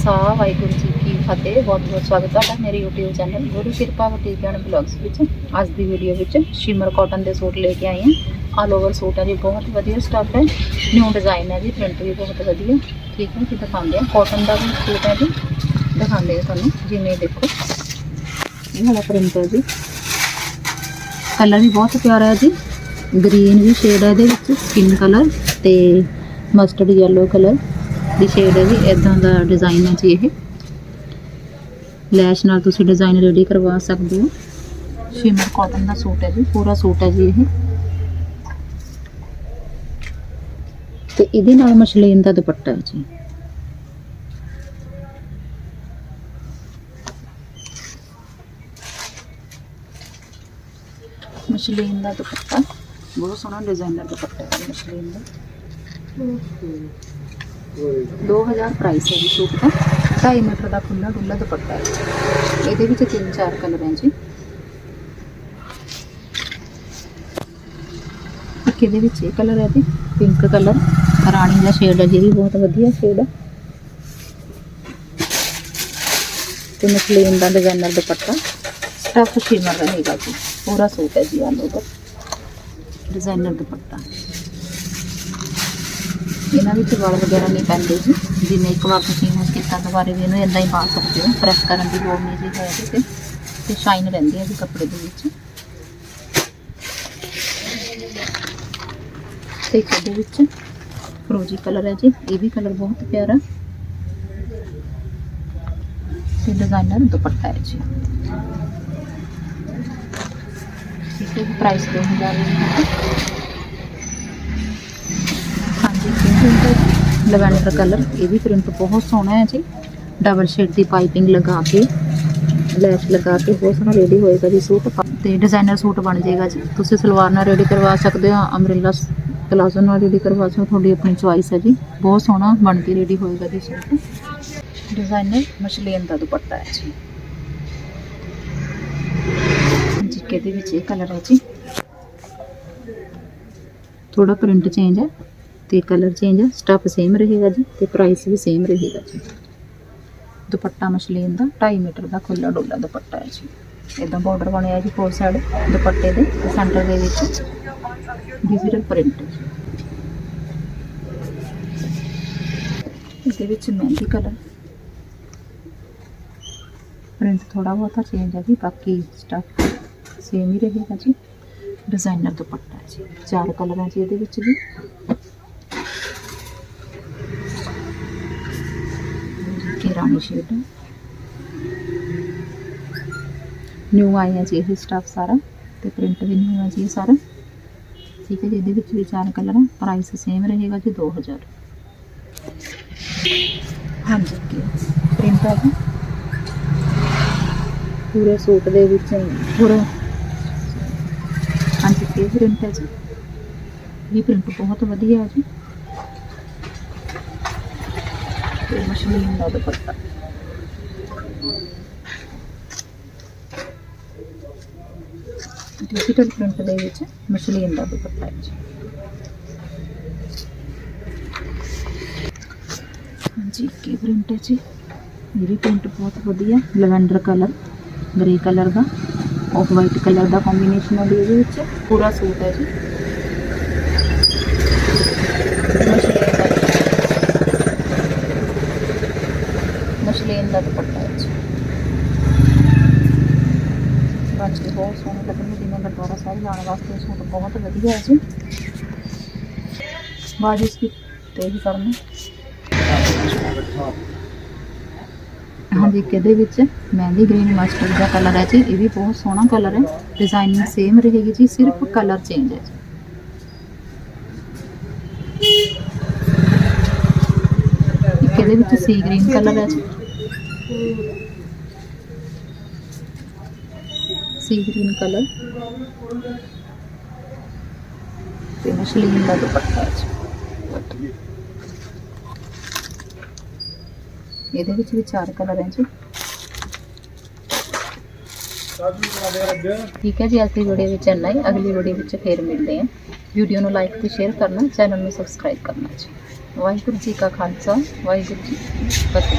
ਖਾਲਸਾ ਵਾਹਿਗੁਰੂ ਜੀ ਕੀ ਫਤਿਹ, ਬਹੁਤ ਬਹੁਤ ਸਵਾਗਤ ਹੈ ਤੁਹਾਡਾ ਮੇਰੇ YouTube ਚੈਨਲ ਗੁਰੂ ਕਿਰਪਾ ਵਤੀ ਗਿਆਨ ਬਲੌਗਸ ਵਿੱਚ। ਅੱਜ ਦੀ ਵੀਡੀਓ ਵਿੱਚ ਸ਼ਿਮਰ ਕਾਟਨ ਦੇ ਸੂਟ ਲੈ ਕੇ ਆਈ ਹਾਂ। ਆਲ ਓਵਰ ਸੂਟ ਹੈ ਜੀ, ਬਹੁਤ ਵਧੀਆ ਸਟੱਫ ਹੈ। ਨਿਊ ਡਿਜ਼ਾਈਨ ਹੈ ਜੀ ਪ੍ਰਿੰਟ ਵੀ ਬਹੁਤ ਵਧੀਆ। ਠੀਕ ਹੈ ਜੀ, ਦਿਖਾਉਂਦੇ ਆ ਕਾਟਨ ਦਾ ਵੀ ਸੂਟ ਹੈ ਜੀ। ਦਿਖਾਉਂਦੇ ਆ ਤੁਹਾਨੂੰ, ਜਿਵੇਂ ਦੇਖੋ। ਇਹ ਵਾਲਾ ਪ੍ਰਿੰਟ ਹੈ ਜੀ। ਕਲਰ ਵੀ ਬਹੁਤ ਪਿਆਰਾ ਹੈ ਜੀ। ਗ੍ਰੀਨ ਵੀ ਸ਼ੇਡ ਹੈ ਇਹਦੇ ਵਿੱਚ ਸਕਿਨ ਕਲਰ ਤੇ ਮਸਟਰਡ ਯੈਲੋ ਕਲਰ ਦੀ ਸ਼ੇਡ ਹੈ ਜੀ ਇਦਾਂ ਦਾ ਡਿਜ਼ਾਈਨ ਹੈ ਜੀ ਇਹ ਲੈਸ਼ ਨਾਲ ਤੁਸੀਂ ਡਿਜ਼ਾਈਨ ਰੈਡੀ ਕਰਵਾ ਸਕਦੇ ਹੋ ਸ਼ਿਮਰ ਕਾਟਨ ਦਾ ਸੂਟ ਹੈ ਜੀ ਪੂਰਾ ਸੂਟ ਹੈ ਜੀ ਇਹ ਤੇ ਇਹਦੇ ਨਾਲ ਮਸ਼ਲੀਨ ਦਾ ਦੁਪੱਟਾ ਹੈ ਜੀ ਮਸ਼ਲੀਨ ਦਾ ਦੁਪੱਟਾ ਬਹੁਤ ਸੋਹਣਾ ਡਿਜ਼ਾਈਨਰ ਦੁਪੱਟਾ ਹੈ ਜੀ ਮਸ਼ਲੀਨ ਦਾ 2000 ਪ੍ਰਾਈਸ ਹੈ ਜੀ ਸੂਟ ਦਾ 2.5 ਮੀਟਰ ਦਾ ਖੁੱਲਾ ਡੁੱਲਾ ਦੁਪੱਟਾ ਹੈ। ਇਹਦੇ ਵਿੱਚ ਤਿੰਨ ਚਾਰ ਕਲਰ ਹੈ ਜੀ। ਇੱਕ ਇਹਦੇ ਵਿੱਚ ਇਹ ਕਲਰ ਹੈ ਜੀ? Pink colour. ਰਾਣੀ ਦਾ ਸ਼ੇਡ ਹੈ ਜੀ ਬਹੁਤ ਵਧੀਆ ਸ਼ੇਡ ਹੈ। ਤੇ ਮਸਲੀਨ ਦਾ ਡਿਜ਼ਾਈਨਰ ਦੁਪੱਟਾ। ਸਟਫ ਸ਼ਿਮਰ ਰਹੇਗਾ ਜੀ। ਪੂਰਾ ਸੂਟ ਹੈ ਜੀ ਆਲ ਓਵਰ ਡਿਜ਼ਾਈਨਰ ਦੁਪੱਟਾ। ਇਹਨਾਂ ਵਿੱਚ ਵਲ ਵਗੈਰਾ ਨਹੀਂ ਪੈਂਦੇ ਜੀ ਜਿਵੇਂ ਇੱਕ ਵਾਰ ਤੁਸੀਂ ਯੂਜ਼ ਕੀਤਾ ਦੁਬਾਰੇ ਵੀ ਇਹਨੂੰ ਇਦਾਂ ਹੀ ਪਾ ਸਕਦੇ ਹੋ ਪ੍ਰੈਸ ਕਰਨ ਦੀ ਲੋੜ ਨਹੀਂ ਜੀ ਹੈ ਇਹਦੇ ਤੇ ਤੇ ਸ਼ਾਈਨ ਰਹਿੰਦੀ ਹੈ ਜੀ ਕੱਪੜੇ ਦੇ ਵਿੱਚ ਤੇ ਇੱਕ ਇਹਦੇ ਵਿੱਚ ਫਰੋਜੀ ਕਲਰ ਹੈ ਜੀ ਇਹ ਵੀ ਕਲਰ ਬਹੁਤ ਪਿਆਰਾ ਤੇ ਡਿਜ਼ਾਈਨਰ ਦੁਪੱਟਾ ਹੈ ਜੀ ਠੀਕ ਹੈ ਪ੍ਰਾਈਸ 2000 ਹੈ ਹਾਂਜੀ ਪ੍ਰਿੰਟ ਲਵੈਂਡਰ ਕਲਰ, ਇਹ ਵੀ ਪ੍ਰਿੰਟ ਬਹੁਤ ਸੋਹਣਾ ਹੈ ਜੀ। ਡਬਲ ਸ਼ੇਡ ਦੀ ਪਾਈਪਿੰਗ ਲਗਾ ਕੇ, ਲੈਸ਼ ਲਗਾ ਕੇ ਬਹੁਤ ਸੋਹਣਾ ਰੈਡੀ ਹੋਏਗਾ ਜੀ ਸੂਟ। ਤੇ ਡਿਜ਼ਾਈਨਰ ਸੂਟ ਬਣ ਜਾਏਗਾ ਜੀ। ਤੁਸੀਂ ਸਲਵਾਰ ਨਾਲ ਰੈਡੀ ਕਰਵਾ ਸਕਦੇ ਹੋ ਅਮਰੇਲਾ ਪਲਾਜ਼ੋ ਨਾਲ ਰੈਡੀ ਕਰਵਾ ਸਕਦੇ ਹੋ, ਤੁਹਾਡੀ ਆਪਣੀ ਚੁਆਇਸ ਹੈ ਜੀ। ਬਹੁਤ ਸੋਹਣਾ ਬਣ ਕੇ ਰੈਡੀ ਹੋਏਗਾ ਜੀ ਸੂਟ। ਡਿਜ਼ਾਈਨਰ ਮਸ਼ਲੀਨ ਦਾ ਦੁਪੱਟਾ ਹੈ ਜੀ। ਜੀ, ਕਿਹਦੇ ਵਿੱਚ ਇਹ ਕਲਰ ਹੈ ਜੀ? ਥੋੜਾ ਪ੍ਰਿੰਟ ਚੇਂਜ ਹੈ। ਤੇ ਕਲਰ ਚੇਂਜ ਹੈ ਸਟਫ ਸੇਮ ਰਹੇਗਾ ਜੀ ਤੇ ਪ੍ਰਾਈਸ ਵੀ ਸੇਮ ਰਹੇਗਾ ਜੀ। ਦੁਪੱਟਾ ਮਸ਼ਲੀਨ ਦਾ 2.5 ਮੀਟਰ ਦਾ ਖੁੱਲਾ ਡੋਲਾ ਦੁਪੱਟਾ ਹੈ ਜੀ। ਇਦਾਂ ਬਾਰਡਰ ਬਣਿਆ ਜੀ ਫੋਰ ਸਾਈਡ ਦੁਪੱਟੇ ਦੇ ਤੇ ਸੈਂਟਰ ਦੇ ਵਿੱਚ। ਡਿਜੀਟਲ ਪ੍ਰਿੰਟ ਇਹਦੇ ਵਿੱਚ ਮਹਿੰਦੀ ਕਲਰ ਪ੍ਰਿੰਟ ਥੋੜਾ ਬਹੁਤਾ ਚੇਂਜ ਹੈ ਜੀ, ਬਾਕੀ ਸਟਫ ਸੇਮ ਹੀ ਰਹੇਗਾ ਜੀ। ਡਿਜ਼ਾਈਨਰ ਦੁਪੱਟਾ ਹੈ ਜੀ। ਚਾਰ ਕਲਰ ਹੈ ਜੀ ਇਹਦੇ ਵਿੱਚ ਵੀ ਕਿ ਰਾਣੀ ਸ਼ੇਡ ਨਿਊ ਆਇਆ ਹੈ ਜੀ ਇਹ ਸਟਫ ਸਾਰਾ ਤੇ ਪ੍ਰਿੰਟ ਵੀ ਨਿਊ ਹੈ ਜੀ ਇਹ ਸਾਰਾ ਠੀਕ ਹੈ ਜੀ ਇਹਦੇ ਵਿੱਚ ਵੀ ਚਾਰ ਕਲਰ ਹੈ ਪ੍ਰਾਈਸ ਸੇਮ ਰਹੇਗਾ ਜੀ 2000 ਹਾਂਜੀ ਕੀ ਪ੍ਰਿੰਟ ਹੈ ਜੀ ਪੂਰੇ ਸੂਟ ਦੇ ਵਿੱਚ ਪੂਰਾ ਹਾਂਜੀ ਕੀ ਪ੍ਰਿੰਟ ਹੈ ਜੀ ਇਹ ਪ੍ਰਿੰਟ ਬਹੁਤ ਵਧੀਆ ਹੈ ਜੀ ਤੇ ਦਾ ਦੁਪੱਟਾ ਡਿਜੀਟਲ ਪ੍ਰਿੰਟ ਦੇ ਵਿੱਚ ਮਸ਼ਲੀਨ ਦਾ ਦੁਪੱਟਾ ਹੈ ਜੀ। ਹਾਂਜੀ, ਕੀ ਪ੍ਰਿੰਟ ਹੈ ਜੀ? ਇਹ ਪ੍ਰਿੰਟ ਬਹੁਤ ਵਧੀਆ, ਲਵੈਂਡਰ ਕਲਰ ਗ੍ਰੇ ਕਲਰ ਦਾ ਆਫ ਵਾਈਟ ਕਲਰ ਦਾ ਕੰਬੀਨੇਸ਼ਨ ਹੈ ਇਹਦੇ ਵਿੱਚ। ਪੂਰਾ ਸੂਟ ਹੈ ਜੀ। ਬਾਕੀ ਬਹੁਤ ਸੋਹਣੇ ਲੱਗਣਗੇ ਜਿਵੇਂ ਗੁਰਦੁਆਰਾ ਸਾਹਿਬ ਜਾਣ ਵਾਸਤੇ ਇਹ ਸੂਟ ਬਹੁਤ ਵਧੀਆ ਹੈ ਜੀ ਬਾਜੀ ਇਸ ਤੇ ਵੀ ਕਰਨਾ ਹਾਂਜੀ ਕਿਹਦੇ ਵਿੱਚ ਮਹਿੰਦੀ ਗ੍ਰੀਨ ਮਸਟਰਡ ਦਾ ਕਲਰ ਹੈ ਜੀ ਇਹ ਵੀ ਬਹੁਤ ਸੋਹਣਾ ਕਲਰ ਹੈ ਡਿਜ਼ਾਈਨਿੰਗ ਸੇਮ ਰਹੇਗੀ ਜੀ ਸਿਰਫ ਕਲਰ ਚੇਂਜ ਹੈ ਜੀ ਇੱਕ ਇਹਦੇ ਵਿੱਚ ਸੀ ਗ੍ਰੀਨ ਕਲਰ ਹੈ ਜੀ ਸੀ ਗ੍ਰੀਨ ਕਲਰ ਤੇ ਮਸ਼ਲੀਨ ਦਾ ਦੁਪੱਟਾ ਹੈ ਜੀ ਇਹਦੇ ਵਿੱਚ ਵੀ ਚਾਰ ਕਲਰ ਹੈ ਜੀ ਠੀਕ ਹੈ ਜੀ ਅੱਜ ਦੀ ਵੀਡੀਓ ਵਿੱਚ ਇੰਨਾ ਹੀ ਅਗਲੀ ਵੀਡੀਓ ਵਿੱਚ ਫੇਰ ਮਿਲਦੇ ਹਾਂ ਵੀਡੀਓ ਨੂੰ ਲਾਈਕ ਤੇ ਸ਼ੇਅਰ ਕਰਨਾ ਚੈਨਲ ਨੂੰ ਸਬਸਕ੍ਰਾਈਬ ਕਰਨਾ ਜੀ ਵਾਹਿਗੁਰੂ ਜੀ ਕਾ ਖਾਲਸਾ ਵਾਹਿਗੁਰੂ ਜੀ ਕੀ ਫਤਿਹ